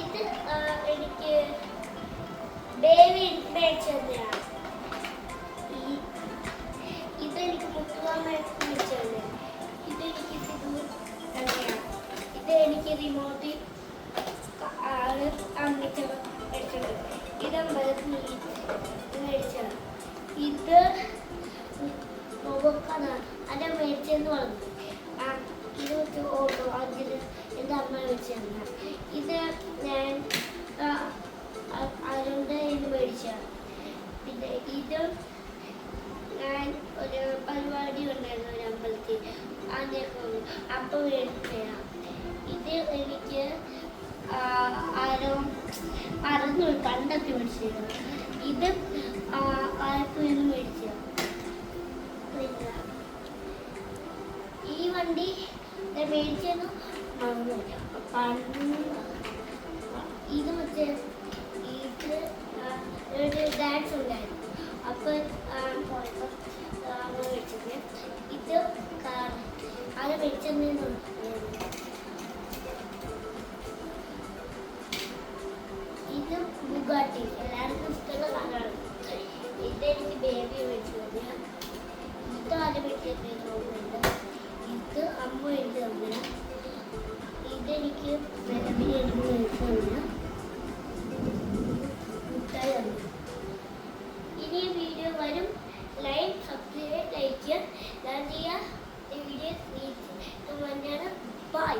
ഇത് എനിക്ക് ബേബി മേടിച്ചതാണ് ഇതെനിക്ക് മുത്തുവാൻ മേടിച്ചത് ഇതെനിക്ക് റിമോട്ട് തന്നെയാണ്. മേടിച്ചത് ഇത് നോക്കാണ് അല്ല മേടിച്ചെന്ന് പറഞ്ഞു. ആ ഇത് ഓട്ടോ അതിൽ എന്റെ അമ്മ മേടിച്ചിരുന്ന ഇത് ഞാൻ അതുകൊണ്ട് ഇത് മേടിച്ചതാണ് പിന്നെ ഇത് ഞാൻ ഒരു പരിപാടി ഉണ്ടായിരുന്നു ഒരു അമ്പലത്തിൽ. അതിനൊക്കെ അപ്പം മേടിച്ചതാണ് ഇത് എനിക്ക് മറന്നു കണ്ടെത്തി മേടിച്ചിരുന്നു. ഇത് ആ, ആർക്കും ഇത് ഈ വണ്ടി മേടിച്ചു ഇത് മറ്റേ ഇത് ഒരു ഡാൻസ് ഉണ്ടായിരുന്നു. അപ്പോൾ പോയപ്പോൾ മേടിച്ചത് ഇത് കാർ അത് മേടിച്ചെന്നു ബുഗാട്ടി എല്ലാവർക്കും ഇഷ്ടമുള്ള സാധനമാണ്. ഇതെനിക്ക് ബേബി മേടിച്ചത് ഇത് ആദ്യം മേടിച്ചത് തോന്നുന്നുണ്ട് ഇത് അമ്മ തന്നില്ല ഇതെനിക്ക് ബേബി എടുത്ത് മേടിച്ചു മുട്ടായി തന്നു. ഇനി വീഡിയോ വരും. ലൈക്ക് സബ്സ്ക്രൈബ് ലൈക്ക് ചെയ്യുക വീഡിയോ മഞ്ഞാണ്. ബൈ